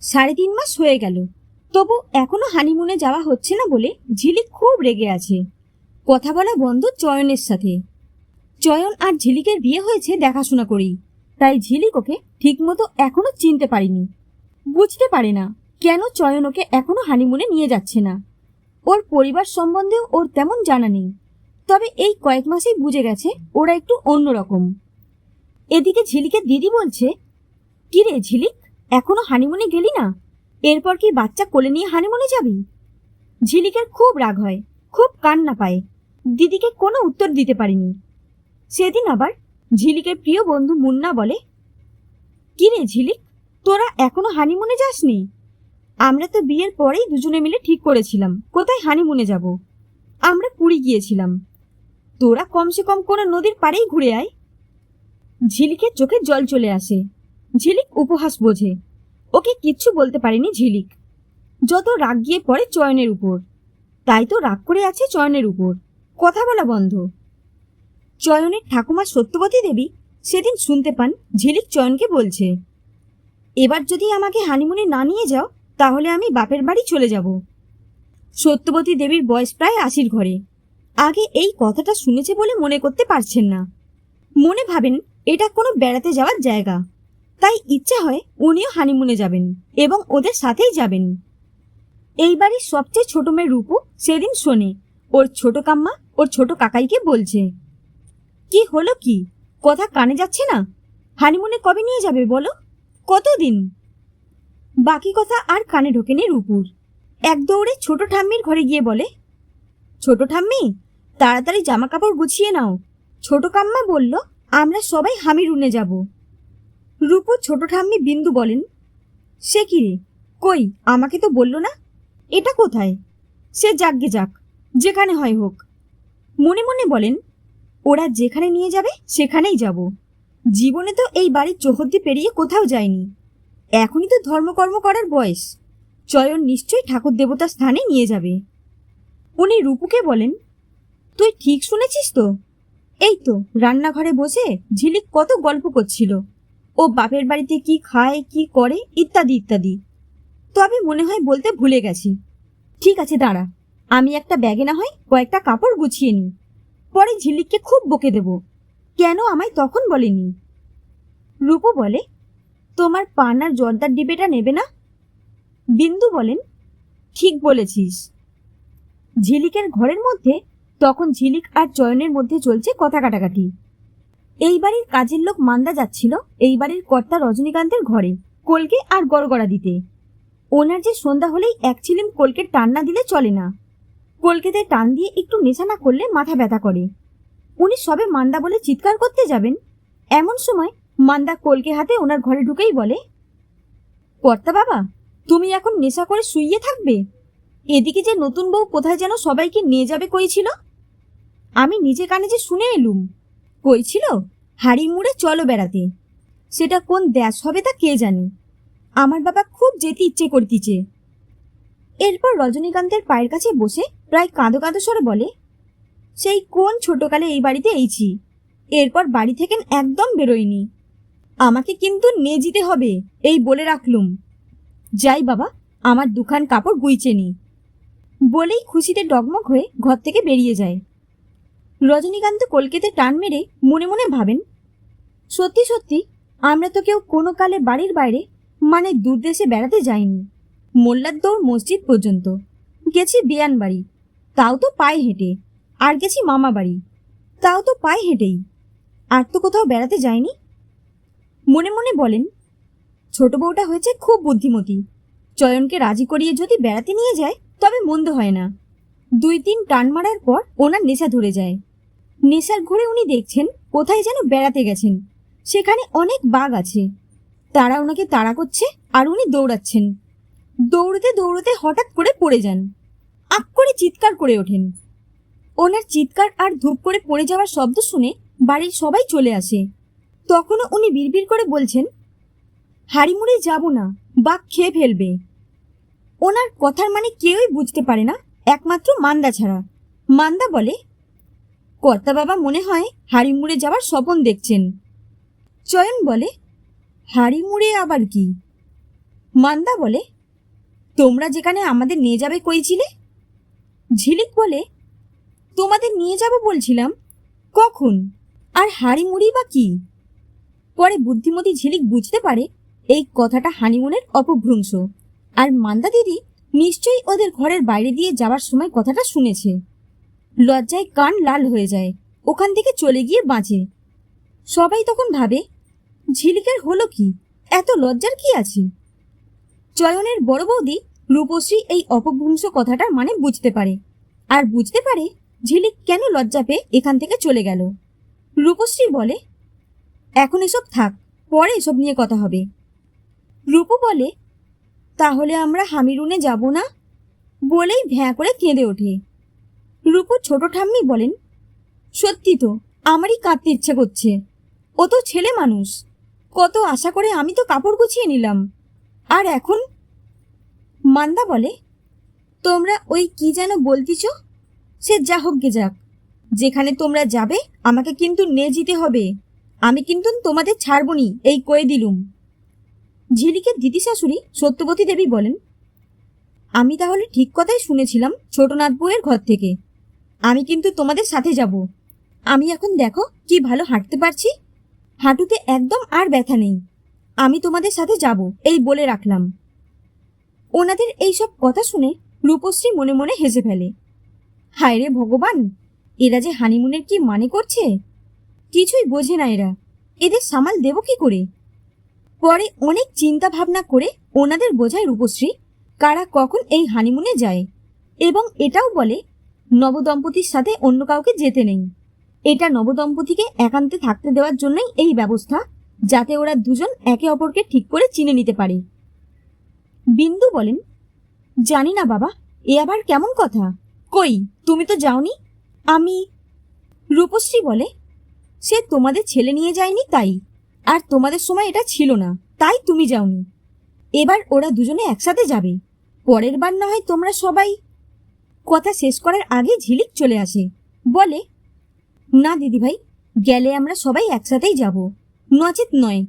সাড়ে তিন মাস হয়ে গেল। তবু এখনও হানিমুনে যাওয়া হচ্ছে না বলে ঝিলিক খুব রেগে আছে। কথা বলা বন্ধ চয়নের সাথে। চয়ন আর ঝিলিকের বিয়ে হয়েছে দেখাশোনা করেই। তাই ঝিলিক ওকে ঠিকমতো এখনও চিনতে পারিনি। বুঝতে পারে না কেন চয়ন ওকে এখনও হানিমুনে নিয়ে যাচ্ছে না। ওর পরিবার সম্বন্ধেও ওর তেমন জানা নেই। তবে এই কয়েক মাসেই বুঝে গেছে ওরা একটু অন্যরকম। এদিকে ঝিলিকের দিদি বলছে কি রে ঝিলিক এখনও হানিমুনে গেলি না? এরপর কি বাচ্চা কোলে নিয়ে হানিমুনে যাবি? ঝিলিকের খুব রাগ হয়, খুব কান্না পায়। দিদিকে কোনো উত্তর দিতে পারিনি। সেদিন আবার ঝিলিকের প্রিয় বন্ধু মুন্না বলে, কি রে ঝিলিক, তোরা এখনও হানিমুনে যাসনি? আমরা তো বিয়ের পরেই দুজনে মিলে ঠিক করেছিলাম, কোথায় হানিমুনে যাব? আমরা পুরী গিয়েছিলাম। তোরা কমসে কম কোনো নদীর পাড়েই ঘুরে আয়। ঝিলিকের চোখে জল চলে আসে। ঝিলিক উপহাস বোঝে। ওকে কিচ্ছু বলতে পারেনি ঝিলিক। যত রাগ গিয়ে পড়ে চয়নের উপর। তাই তো রাগ করে আছে চয়নের উপর। কথা বলা বন্ধ। চয়নের ঠাকুমা সত্যবতী দেবী সেদিন শুনতে পান, ঝিলিক চয়নকে বলছে, এবার যদি আমাকে হানিমুনে না নিয়ে যাও, তাহলে আমি বাপের বাড়ি চলে যাব। সত্যবতী দেবীর বয়স প্রায় আশির ঘরে। আগে এই কথাটা শুনেছে বলে মনে করতে পারছেন না। মনে ভাবেন, এটা কোনো বেড়াতে যাওয়ার জায়গা। তাই ইচ্ছা হয় উনিও হানিমুনে যাবেন এবং ওদের সাথেই যাবেন। এই বাড়ির সবচেয়ে ছোট মেয়ে রূপু সেদিন শোনে। ওর ছোট কাম্মা ওর ছোট কাকাইকে বলছে, কি হলো কি? কথা কানে যাচ্ছে না? হানিমুনে কবে নিয়ে যাবে বলো? কতদিন? বাকি কথা আর কানে ঢোকেনি রূপুর। এক দৌড়ে ছোট ঠাম্মির ঘরে গিয়ে বলে, ছোট ঠাম্মি, তাড়াতাড়ি জামা কাপড় গুছিয়ে নাও। ছোট কাম্মা বলল, আমরা সবাই হামিরুনে যাব। রূপু ছোট ঠাম্মি বিন্দু বলেন, সে কি রে? কই, আমাকে তো বলল না? এটা কোথায়? সে যাকগে যাক, যেখানে হয় হোক। মনে মনে বলেন, ওরা যেখানে নিয়ে যাবে, সেখানেই যাব। জীবনে তো এই বাড়ির চৌহদ্দি পেরিয়ে কোথাও যায়নি। এখনই তো ধর্মকর্ম করার বয়স। চয়ন নিশ্চয়ই ঠাকুর দেবতার স্থানে নিয়ে যাবে। উনি রূপুকে বলেন, তুই ঠিক শুনেছিস তো? এই তো, রান্নাঘরে বসে ঝিলিক কত গল্প করছিল। ও বাপের বাড়িতে কি খায়, কি করে, ইত্যাদি ইত্যাদি। তো আমি মনে হয় বলতে ভুলে গেছি। ঠিক আছে, দাঁড়া। আমি একটা ব্যাগে না হয় কয়েকটা কাপড় গুছিয়ে নিই। পরে ঝিলিককে খুব বকে দেব। কেন আমায় তখন বলেনি? রূপু বলে, তোমার পানার জর্দার ডিবেটা নেবে না? বিন্দু বলেন, ঠিক বলেছিস। ঝিলিকের ঘরের মধ্যে তখন ঝিলিক আর চয়নের মধ্যে চলছে কথা কাটাকাটি। এই বাড়ির কাজের লোক মান্দা যাচ্ছিল এই বাড়ির কর্তা রজনীকান্তের ঘরে কলকে আর গড়গড়া দিতে। ওনার যে সন্ধ্যা হলেই এক ছিলিম কলকে টান না দিলে চলে না। কলকেতে টান দিয়ে একটু নেশা না করলে মাথা ব্যথা করে। উনি সবে মান্দা বলে চিৎকার করতে যাবেন। এমন সময় মান্দা কলকে হাতে ওনার ঘরে ঢুকেই বলে, কর্তা বাবা, তুমি এখন নেশা করে শুইয়ে থাকবে? এদিকে যে নতুন বউ কোথায় যেন সবাইকে নিয়ে যাবে কইছিল আমি নিজে কানে যে শুনে এলুম। কইছিল হাড়ি মুড়ে চলো বেড়াতে। সেটা কোন দেশ হবে তা কে জানে? আমার বাবা খুব যেতে ইচ্ছে করতিছে। এরপর রজনীকান্তের পায়ের কাছে বসে প্রায় কাঁদো কাঁদো স্বরে বলে, সেই কোন ছোটকালে এই বাড়িতে এইছি? এরপর বাড়ি থেকে একদম বেরোয়নি। আমাকে কিন্তু নে যেতে হবে, এই বলে রাখলুম। যাই বাবা, আমার দুখান কাপড় গুইছে নি। বলেই খুশিতে ডগমগ হয়ে ঘর থেকে বেরিয়ে যায়। রজনীকান্ত কলকেতে টান মেরে মনে মনে ভাবেন, সত্যি সত্যি, আমরা তো কেউ কোনো কালে বাড়ির বাইরে মানে দূরদেশে বেড়াতে যাইনি। মোল্লার দৌড় মসজিদ পর্যন্ত। গেছি বিয়ান বাড়ি। তাও তো পায়ে হেঁটে। আর গেছি মামা বাড়ি। তাও তো পায়ে হেঁটেই। আর তো কোথাও বেড়াতে যায়নি মনে মনে বলেন, ছোট বউটা হয়েছে খুব বুদ্ধিমতী। চয়নকে রাজি করিয়ে যদি বেড়াতে নিয়ে যায়, তবে মন্দ হয় না। দুই তিন টান মারার পর ওনার নেশা ধরে যায়। নেশার ঘুরে উনি দেখছেন কোথায় যেন বেড়াতে গেছেন। সেখানে অনেক বাঘ আছে। তারা ওনাকে তাড়া করছে আর উনি দৌড়াচ্ছেন। দৌড়তে দৌড়তে হঠাৎ করে পড়ে যান। আক করে চিৎকার করে ওঠেন। ওনার চিৎকার আর ধূপ করে পড়ে যাওয়ার শব্দ শুনে বাড়ির সবাই চলে আসে। তখনও উনি বিড়বিড় করে বলছেন, হাড়িমুড়ে যাব না, বাঘ খেয়ে ফেলবে। ওনার কথার মানে কেউই বুঝতে পারে না, একমাত্র মান্দা ছাড়া। মান্দা বলে কর্তা বাবা মনে হয় হাড়ি মুড়ে যাওয়ার স্বপন দেখছেন। চয়ন বলে হাড়ি মুড়ে আবার কি? মান্দা বলে, তোমরা যেখানে আমাদের নিয়ে যাবে কইছিলে? ঝিলিক বলে, তোমাদের নিয়ে যাব বলছিলাম, কখন? আর হাড়ি মুড়ি বা কি? পরে বুদ্ধিমতী ঝিলিক বুঝতে পারে এই কথাটা হানিমুনের অপভ্রংশ। আর মান্দা দিদি নিশ্চয়ই ওদের ঘরের বাইরে দিয়ে যাওয়ার সময় কথাটা শুনেছে। লজ্জায় কান লাল হয়ে যায়। ওখান থেকে চলে গিয়ে বাঁচে। সবাই তখন ভাবে, ঝিলিকের হলো কি? এত লজ্জার কি আছে? চয়নের বড় বৌদি রূপশ্রী এই অপভ্রংশ কথাটার মানে বুঝতে পারে। আর বুঝতে পারে, ঝিলিক কেন লজ্জা পেয়ে এখান থেকে চলে গেল? রূপশ্রী বলে, এখন এসব থাক, পরে এসব নিয়ে কথা হবে। রূপু বলে, তাহলে আমরা হামিরুনে যাব না? বলেই ভ্যাঁ করে কেঁদে ওঠে। রূপু ছোট ঠাম্মি বলেন, সত্যি তো, আমারই কাঁদতে ইচ্ছে করছে। ও তো ছেলে মানুষ। কত আশা করে আমি তো কাপড় গুছিয়ে নিলাম। আর এখন? মান্দা বলে, তোমরা ওই কি যেন বলতিছ? সে যা হোক গে যাক। যেখানে তোমরা যাবে, আমাকে কিন্তু নে যেতে হবে। আমি কিন্তু তোমাদের ছাড়বনি, এই কয়ে দিলুম। ঝিলিকের দিদি শাশুড়ি সত্যবতী দেবী বলেন, আমি তাহলে ঠিক কথাই শুনেছিলাম ছোটনাথ বউয়ের ঘর থেকে। আমি কিন্তু তোমাদের সাথে যাব। আমি এখন দেখো কি ভালো হাঁটতে পারছি। হাঁটুতে একদম আর ব্যথা নেই। আমি তোমাদের সাথে যাব, এই বলে রাখলাম। ওনাদের এইসব কথা শুনে রূপশ্রী মনে মনে হেসে ফেলে। হায় রে ভগবান, এরা যে হানিমুনের কি মানে করছে? কিছুই বোঝে না এরা। এদের সামাল দেব কি করে? পরে অনেক চিন্তা ভাবনা করে ওনাদের বোঝায় রূপশ্রী, কারা কখন এই হানিমুনে যায়। এবং এটাও বলে নবদম্পতির সাথে অন্য কাউকে যেতে নেই। এটা নবদম্পতিকে একান্তে থাকতে দেওয়ার জন্যই এই ব্যবস্থা, যাতে ওরা দুজন একে অপরকে ঠিক করে চিনে নিতে পারে। বিন্দু বলেন, জানি না বাবা, এ আবার কেমন কথা? কই, তুমি তো যাওনি? আমি, রূপশ্রী বলে, সে তোমাদের ছেলে নিয়ে যায়নি তাই, আর তোমাদের সময় এটা ছিল না, তাই তুমি যাওনি। এবার ওরা দুজনে একসাথে যাবে। পরের বার না হয় তোমরা সবাই কথা শেষ করার আগে ঝিলিক চলে আসে। বলে, না, দিদিভাই, গেলে আমরা সবাই একসাথেই যাব। নচেত নয়।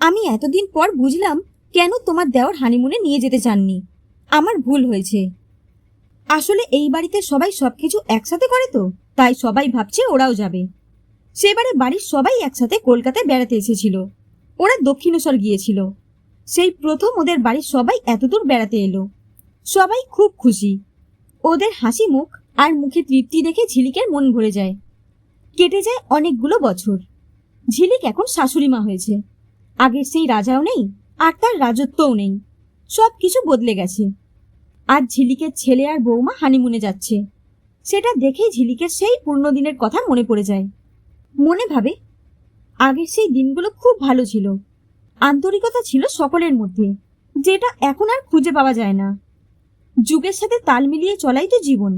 আমি এতদিন পর বুঝলাম কেন তোমার দেওয়ার হানিমুনে নিয়ে যেতে চাননি। আমার ভুল হয়েছে। আসলে এই বাড়িতে সবাই সবকিছু একসাথে করে তো, তাই সবাই ভাবছে ওরাও যাবে। সেবারে বাড়ির সবাই একসাথে কলকাতায় বেড়াতে এসেছিল। ওরা দক্ষিণেশ্বর গিয়েছিল। সেই প্রথম ওদের বাড়ির সবাই এতদূর বেড়াতে এলো। সবাই খুব খুশি। ওদের হাসি মুখ আর মুখে তৃপ্তি দেখে ঝিলিকের মন ভরে যায়। কেটে যায় অনেকগুলো বছর। ঝিলিক এখন শাশুড়ি মা হয়েছে। আগের সেই রাজাও নেই, আর তার রাজত্বও নেই। সব কিছু বদলে গেছে। আর ঝিলিকের ছেলে আর বৌমা হানিমুনে যাচ্ছে। সেটা দেখেই ঝিলিকের সেই পুরনো দিনের কথা মনে পড়ে যায়। মনে ভাবে, আগের সেই দিনগুলো খুব ভালো ছিল। আন্তরিকতা ছিল সকলের মধ্যে, যেটা এখন আর খুঁজে পাওয়া যায় না। যুগের সাথে তাল মিলিয়ে চলাই তো জীবন।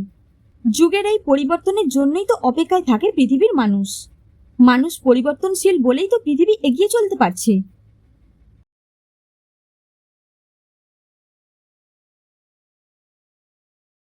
যুগের এই পরিবর্তনের জন্যই তো অপেক্ষায় থাকে পৃথিবীর মানুষ। মানুষ পরিবর্তনশীল বলেই তো পৃথিবী এগিয়ে চলতে পারছে।